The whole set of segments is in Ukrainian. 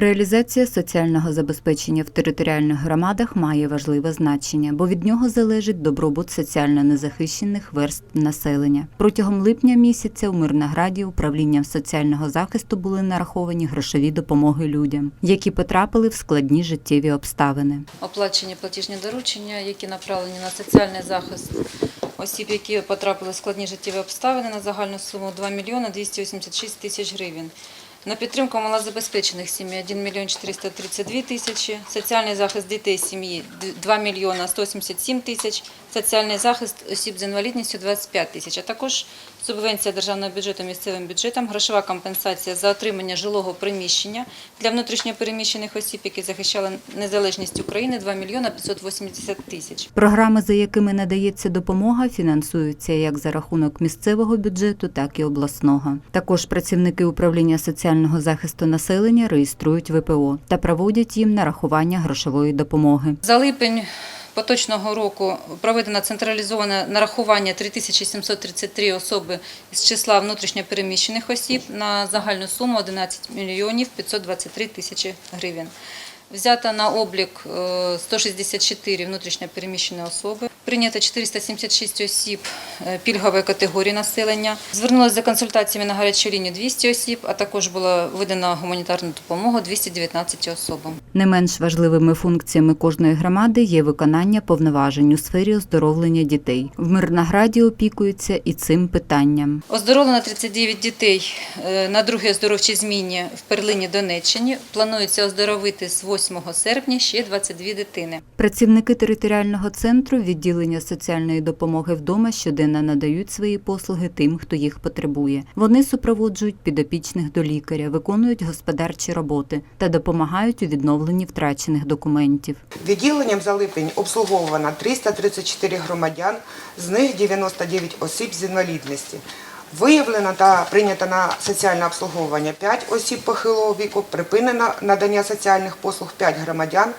Реалізація соціального забезпечення в територіальних громадах має важливе значення, бо від нього залежить добробут соціально незахищених верств населення. Протягом липня місяця у Мирнограді управлінням соціального захисту були нараховані грошові допомоги людям, які потрапили в складні життєві обставини. оплачені платіжні доручення, які направлені на соціальний захист осіб, які потрапили в складні життєві обставини на загальну суму 2 мільйони 286 тисяч гривень. На підтримку малозабезпечених сімей 1 мільйон 432 тисячі, соціальний захист дітей сім'ї 2 мільйона 177 тисяч, соціальний захист осіб з інвалідністю 25 тисяч, а також субвенція державного бюджету місцевим бюджетам, грошова компенсація за отримання жилого приміщення для внутрішньопереміщених осіб, які захищали незалежність України 2 мільйона 580 тисяч. Програми, за якими надається допомога, фінансуються як за рахунок місцевого бюджету, так і обласного. Також працівники управління соціального захисту населення реєструють ВПО та проводять їм нарахування грошової допомоги. За липень поточного року проведено централізоване нарахування 3733 особи з числа внутрішньопереміщених осіб на загальну суму 11 мільйонів 523 тисячі гривень. Взято на облік е, 164 внутрішньопереміщені особи. Прийнято 476 осіб е, пільгової категорії населення. Звернулося за консультаціями на гарячу лінію 200 осіб, а також було видано гуманітарну допомогу 219 особам. Не менш важливими функціями кожної громади є виконання повноважень у сфері оздоровлення дітей. В Мирнограді опікуються і цим питанням. Оздоровлено 39 дітей е, на другій оздоровчій зміні в Перлині Донеччині. Планується оздоровити з 8 серпня ще 22 дитини. Працівники територіального центру відділення соціальної допомоги вдома щоденно надають свої послуги тим, хто їх потребує. Вони супроводжують підопічних до лікаря, виконують господарчі роботи та допомагають у відновленні втрачених документів. Відділенням за липень обслуговувано 334 громадян, з них 99 осіб з інвалідності. Виявлено та прийнято на соціальне обслуговування 5 осіб похилого віку, припинено надання соціальних послуг 5 громадян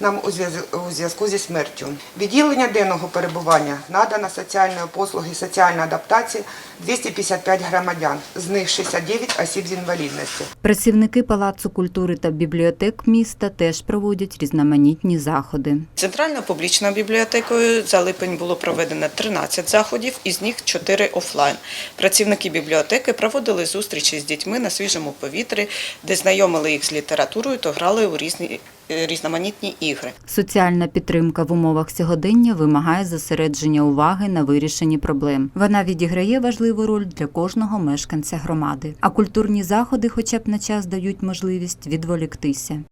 нам у зв'яз- у зв'язку зі смертю. Відділення денного перебування надано соціальної послуги соціальної адаптації 255 громадян, з них 69 осіб з інвалідністю. Працівники Палацу культури та бібліотек міста теж проводять різноманітні заходи. Центральною публічною бібліотекою за липень було проведено 13 заходів, із них 4 офлайн. Працівники бібліотеки проводили зустрічі з дітьми на свіжому повітрі, де знайомили їх з літературою та грали у різні різноманітні ігри. Соціальна підтримка в умовах сьогодення вимагає зосередження уваги на вирішенні проблем. Вона відіграє важливу роль для кожного мешканця громади. А культурні заходи, хоча б на час, дають можливість відволіктися.